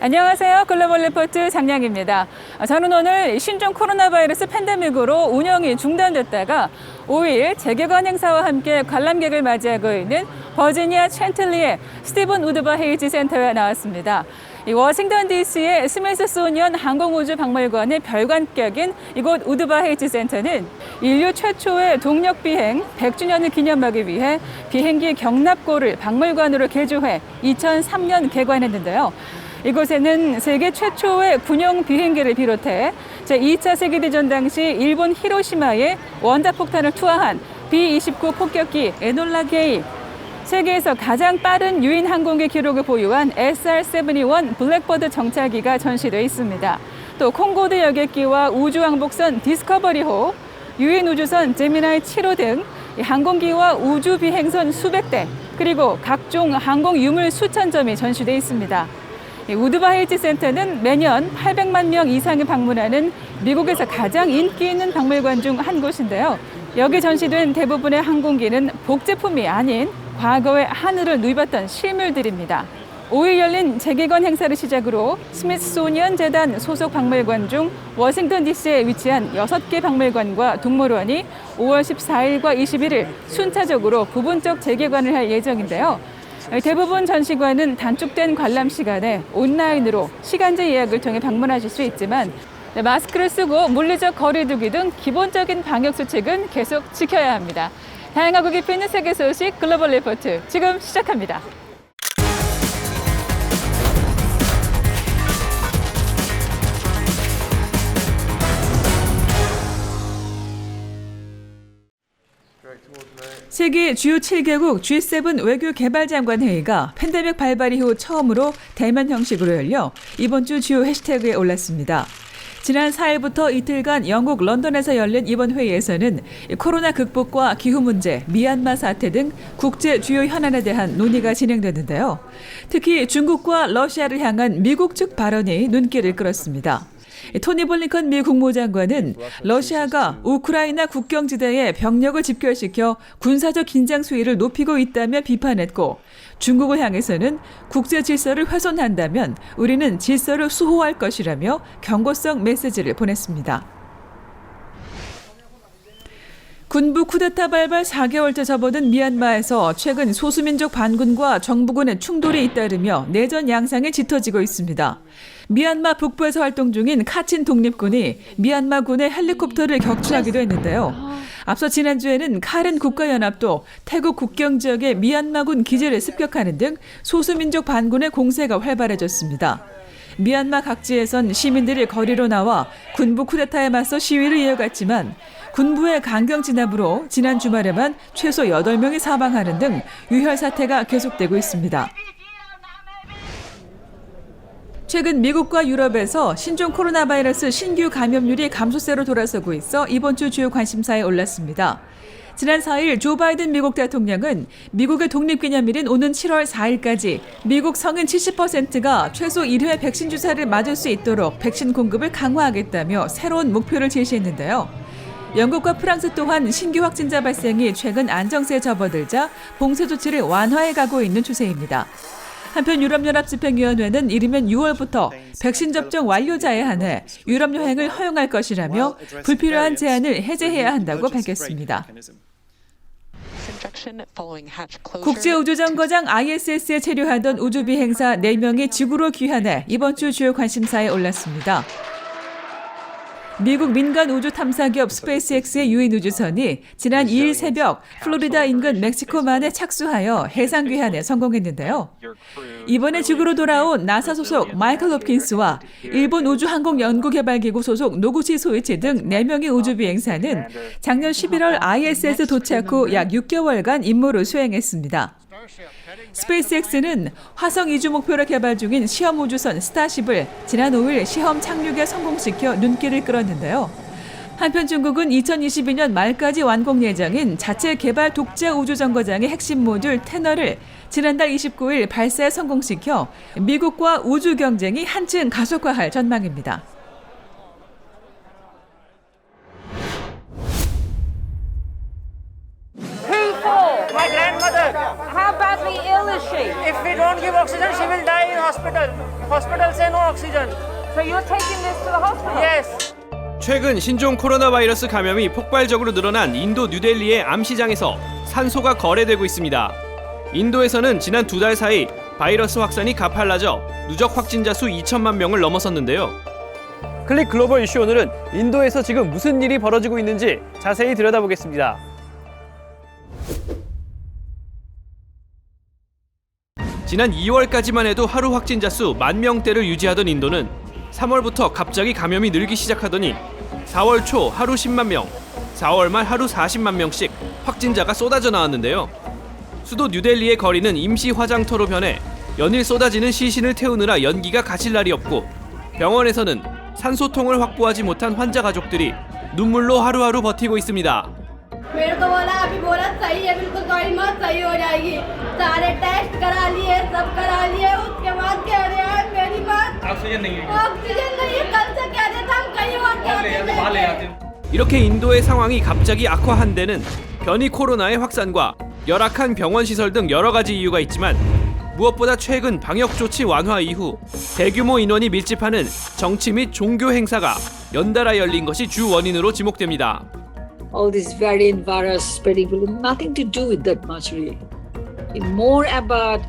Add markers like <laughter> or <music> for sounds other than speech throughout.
안녕하세요. 글로벌 리포트 장량입니다. 아, 저는 오늘 신종 코로나 바이러스 팬데믹으로 운영이 중단됐다가 5일 재개관 행사와 함께 관람객을 맞이하고 있는 버지니아 챈틀리의 스티븐 우드바 헤이지 센터에 나왔습니다. 이 워싱턴 DC의 스미스소니언 항공우주 박물관의 별관격인 이곳 우드바 헤이지 센터는 인류 최초의 동력 비행 100주년을 기념하기 위해 비행기 경납고를 박물관으로 개조해 2003년 개관했는데요. 이곳에는 세계 최초의 군용 비행기를 비롯해 제2차 세계대전 당시 일본 히로시마에 원자폭탄을 투하한 B-29 폭격기 에놀라 게이, 세계에서 가장 빠른 유인 항공기 기록을 보유한 SR-71 블랙버드 정찰기가 전시되어 있습니다. 또 콩고드 여객기와 우주왕복선 디스커버리호, 유인 우주선 제미나이 7호 등이 항공기와 우주 비행선 수백 대, 그리고 각종 항공 유물 수천 점이 전시되어 있습니다. 이 우드바 헤이지 센터는 매년 800만 명 이상이 방문하는 미국에서 가장 인기 있는 박물관 중 한 곳인데요. 여기 전시된 대부분의 항공기는 복제품이 아닌 과거의 하늘을 누이봤던 실물들입니다. 5일 열린 재개관 행사를 시작으로 스미스소니언 재단 소속 박물관 중 워싱턴 DC에 위치한 6개 박물관과 동물원이 5월 14일과 21일 순차적으로 부분적 재개관을 할 예정인데요. 대부분 전시관은 단축된 관람 시간에 온라인으로 시간제 예약을 통해 방문하실 수 있지만 네, 마스크를 쓰고 물리적 거리두기 등 기본적인 방역 수칙은 계속 지켜야 합니다. 다양하고 깊이 있는 세계 소식 글로벌 리포트 지금 시작합니다. 세계 주요 7개국 G7 외교 개발 장관 회의가 팬데믹 발발 이후 처음으로 대면 형식으로 열려 이번 주 주요 해시태그에 올랐습니다. 지난 4일부터 이틀간 영국 런던에서 열린 이번 회의에서는 코로나 극복과 기후 문제, 미얀마 사태 등 국제 주요 현안에 대한 논의가 진행됐는데요. 특히 중국과 러시아를 향한 미국 측 발언이 눈길을 끌었습니다. 토니 블링컨 미 국무장관은 러시아가 우크라이나 국경지대에 병력을 집결시켜 군사적 긴장 수위를 높이고 있다며 비판했고 중국을 향해서는 국제 질서를 훼손한다면 우리는 질서를 수호할 것이라며 경고성 메시지를 보냈습니다. 군부 쿠데타 발발 4개월째 접어든 미얀마에서 최근 소수민족 반군과 정부군의 충돌이 잇따르며 내전 양상이 짙어지고 있습니다. 미얀마 북부에서 활동 중인 카친 독립군이 미얀마군의 헬리콥터를 격추하기도 했는데요. 앞서 지난주에는 카렌 국가연합도 태국 국경 지역의 미얀마군 기지를 습격하는 등 소수민족 반군의 공세가 활발해졌습니다. 미얀마 각지에선 시민들이 거리로 나와 군부 쿠데타에 맞서 시위를 이어갔지만 군부의 강경 진압으로 지난 주말에만 최소 8명이 사망하는 등 유혈 사태가 계속되고 있습니다. 최근 미국과 유럽에서 신종 코로나 바이러스 신규 감염률이 감소세로 돌아서고 있어 이번 주 주요 관심사에 올랐습니다. 지난 4일 조 바이든 미국 대통령은 미국의 독립기념일인 오는 7월 4일까지 미국 성인 70%가 최소 1회 백신 주사를 맞을 수 있도록 백신 공급을 강화하겠다며 새로운 목표를 제시했는데요. 영국과 프랑스 또한 신규 확진자 발생이 최근 안정세에 접어들자 봉쇄 조치를 완화해 가고 있는 추세입니다. 한편 유럽연합 집행위원회는 이르면 6월부터 백신 접종 완료자에 한해 유럽 여행을 허용할 것이라며 불필요한 제한을 해제해야 한다고 밝혔습니다. 국제우주정거장 ISS에 체류하던 우주비행사 4명이 지구로 귀환해 이번 주 주요 관심사에 올랐습니다. 미국 민간 우주 탐사 기업 스페이스X의 유인 우주선이 지난 2일 새벽 플로리다 인근 멕시코만에 착수하여 해상 귀환에 성공했는데요. 이번에 지구로 돌아온 나사 소속 마이클 홉킨스와 일본 우주항공연구개발기구 소속 노구치 소이치 등 4명의 우주비행사는 작년 11월 ISS 도착 후 약 6개월간 임무를 수행했습니다. 스페이스X는 화성 이주 목표로 개발 중인 시험 우주선 스타쉽을 지난 5일 시험 착륙에 성공시켜 눈길을 끌었는데요. 한편 중국은 2022년 말까지 완공 예정인 자체 개발 독자 우주정거장의 핵심 모듈 테너를 지난달 29일 발사에 성공시켜 미국과 우주 경쟁이 한층 가속화할 전망입니다. 최근 신종 코로나 바이러스 감염이 폭발적으로 늘어난 인도 뉴델리의 암 시장에서 산소가 거래되고 있습니다. 인도에서는 지난 두 달 사이 바이러스 확산이 가팔라져 누적 확진자 수 2천만 명을 넘어섰는데요. 클릭 글로벌 이슈 오늘은 인도에서 지금 무슨 일이 벌어지고 있는지 자세히 들여다보겠습니다. 지난 2월까지만 해도 하루 확진자 수 만 명대를 유지하던 인도는 3월부터 갑자기 감염이 늘기 시작하더니 4월 초 하루 10만 명, 4월 말 하루 40만 명씩 확진자가 쏟아져 나왔는데요. 수도 뉴델리의 거리는 임시 화장터로 변해 연일 쏟아지는 시신을 태우느라 연기가 가실 날이 없고 병원에서는 산소통을 확보하지 못한 환자 가족들이 눈물로 하루하루 버티고 있습니다. मेरे को बोला अभी बोला सही है बिल्कुल दवाई मत सही हो जाएगी सारे टेस्ट करा लिए सब करा लिए उसके बाद कह रहे हैं मेरी बात ऑक्सीजन नहीं है ऑक्सीजन नहीं है कल 이렇게 인도의 상황이 갑자기 악화한 데는 변이 코로나의 확산과 열악한 병원 시설 등 여러 가지 이유가 있지만 무엇보다 최근 방역 조치 완화 이후 대규모 인원이 밀집하는 정치 및 종교 행사가 연달아 열린 것이 주 원인으로 지목됩니다. all this variant virus spreading will nothing to do with that much really. It's more about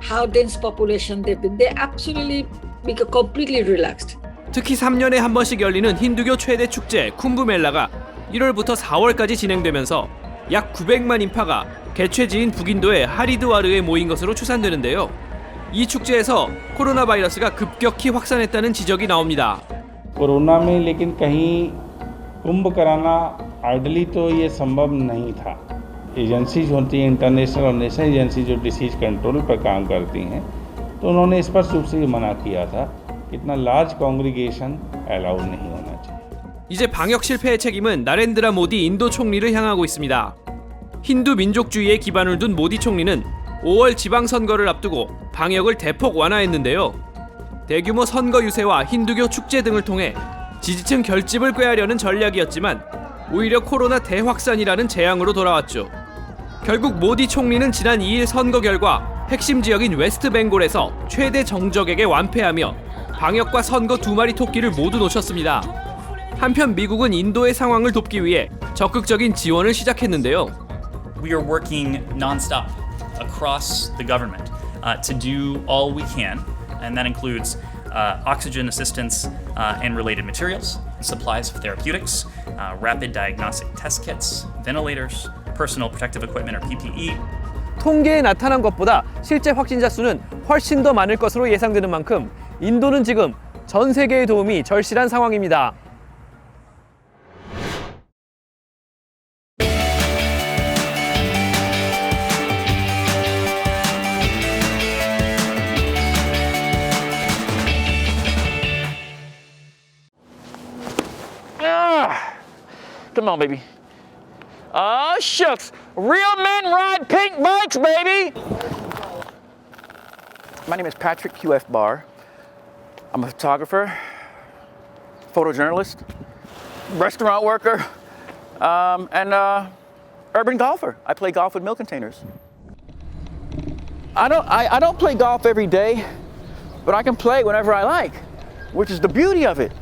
how dense population they've been. They absolutely become completely relaxed. 특히 3년에 한 번씩 열리는 힌두교 최대 축제 쿰브멜라가 1월부터 4월까지 진행되면서 약 900만 인파가 개최지인 북인도의 하리드와르에 모인 것으로 추산되는데요. 이 축제에서 코로나 바이러스가 급격히 확산했다는 지적이 나옵니다. Corona में लेकिन कहीं कुंभ कराना आइडली तो ये संभव नहीं था एजेंसीज होती हैं इंटरनेशनल और नेशनल एजेंसी जो डिसीज कंट्रोल पर काम करती हैं तो उन्होंने स्पष्ट रूप से ये मना किया था कि इतना लार्ज कॉन्ग्रीगेशन अलाउड नहीं होना चाहिए 이제 방역 실패의 책임은 나렌드라 모디 인도 총리를 향하고 있습니다. 힌두 민족주의에 기반을 둔 모디 총리는 5월 지방선거를 앞두고 방역을 대폭 완화했는데요. 대규모 선거 유세와 힌두교 축제 등을 통해 지지층 결집을 꾀하려는 전략이었지만 오히려 코로나 대확산이라는 재앙으로 돌아왔죠. 결국 모디 총리는 지난 2일 선거 결과 핵심 지역인 웨스트 벵골에서 최대 정적에게 완패하며 방역과 선거 두 마리 토끼를 모두 놓쳤습니다. 한편 미국은 인도의 상황을 돕기 위해 적극적인 지원을 시작했는데요. we are working nonstop across the government uh, to do all we can, and that includes uh, oxygen assistance uh, and related materials, supplies of therapeutics, uh, rapid diagnostic test kits, ventilators, personal protective equipment or PPE, 통계에 나타난 것보다 실제 확진자 수는 훨씬 더 많을 것으로 예상되는 만큼 인도는 지금 전 세계의 도움이 절실한 상황입니다. Come on, baby. Oh, shucks. Real men ride pink bikes, baby. My name is Patrick QF Barr. I'm a photographer, photojournalist, restaurant worker, um, and uh, urban golfer. I play golf with milk containers. I don't, I, I don't play golf every day, but I can play whenever I like, which is the beauty of it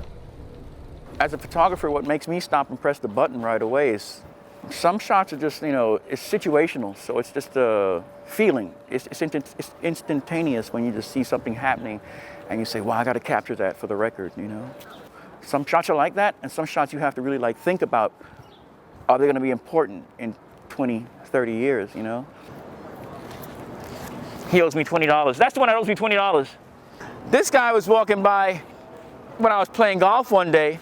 as a photographer, what makes me stop and press the button right away is some shots are just, you know, it's situational. So it's just a feeling. It's, it's, instant, it's instantaneous when you just see something happening and you say, wow, I got to capture that for the record, you know? Some shots are like that, and some shots you have to really like think about are they going to be important in 20, 30 years, you know? He owes me $20. That's the one that owes me $20. This guy was walking by when I was playing golf one day,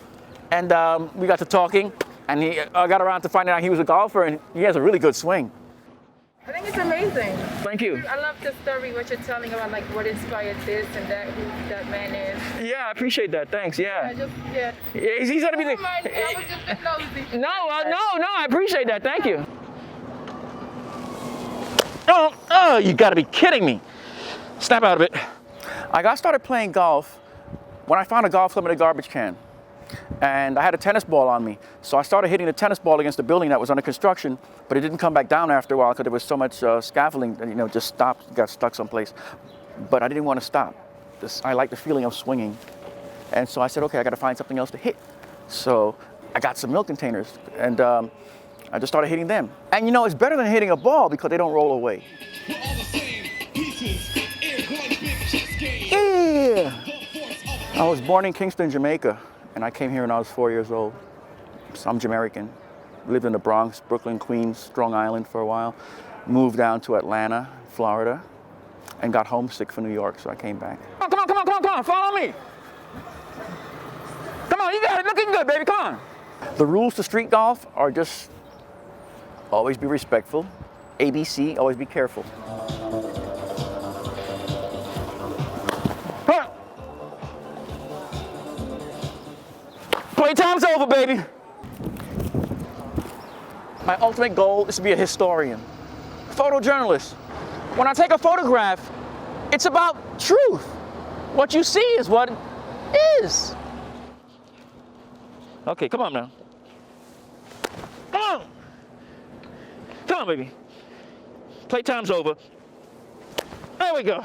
and um, we got to talking, and he, I got around to finding out he was a golfer, and he has a really good swing. I think it's amazing. Thank you. I love the story what you're telling about like what inspired this and that who that man is. Yeah, I appreciate that. Thanks. I Yeah. just yeah. Yeah, He's, he's gonna be the. Never mind, I was just a nosy. <laughs> No, uh, no, no. I appreciate that. Thank you. Oh, oh, you gotta be kidding me. Snap out of it. I got started playing golf when I found a golf club in a garbage can. And I had a tennis ball on me. So I started hitting the tennis ball against the building that was under construction, but it didn't come back down after a while because there was so much uh, scaffolding that, you know, just stopped, got stuck someplace. But I didn't want to stop. this, I like the feeling of swinging. And so I said, okay, I got to find something else to hit. So I got some milk containers and um, I just started hitting them. And you know, it's better than hitting a ball because they don't roll away. Yeah. I was born in Kingston, Jamaica, and I came here when I was four years old. So I'm Jamaican. Lived in the Bronx, Brooklyn, Queens, Strong Island for a while. Moved down to Atlanta, Florida, and got homesick for New York, so I came back. Come on, come on, come on, come on, follow me. Come on, you got it looking good, baby, come on. The rules to street golf are just always be respectful. ABC, always be careful. Playtime's over, baby. My ultimate goal is to be a historian, photojournalist. When I take a photograph, it's about truth. What you see is what is. Okay, come on now. Come on. Come on, baby. Playtime's over. There we go.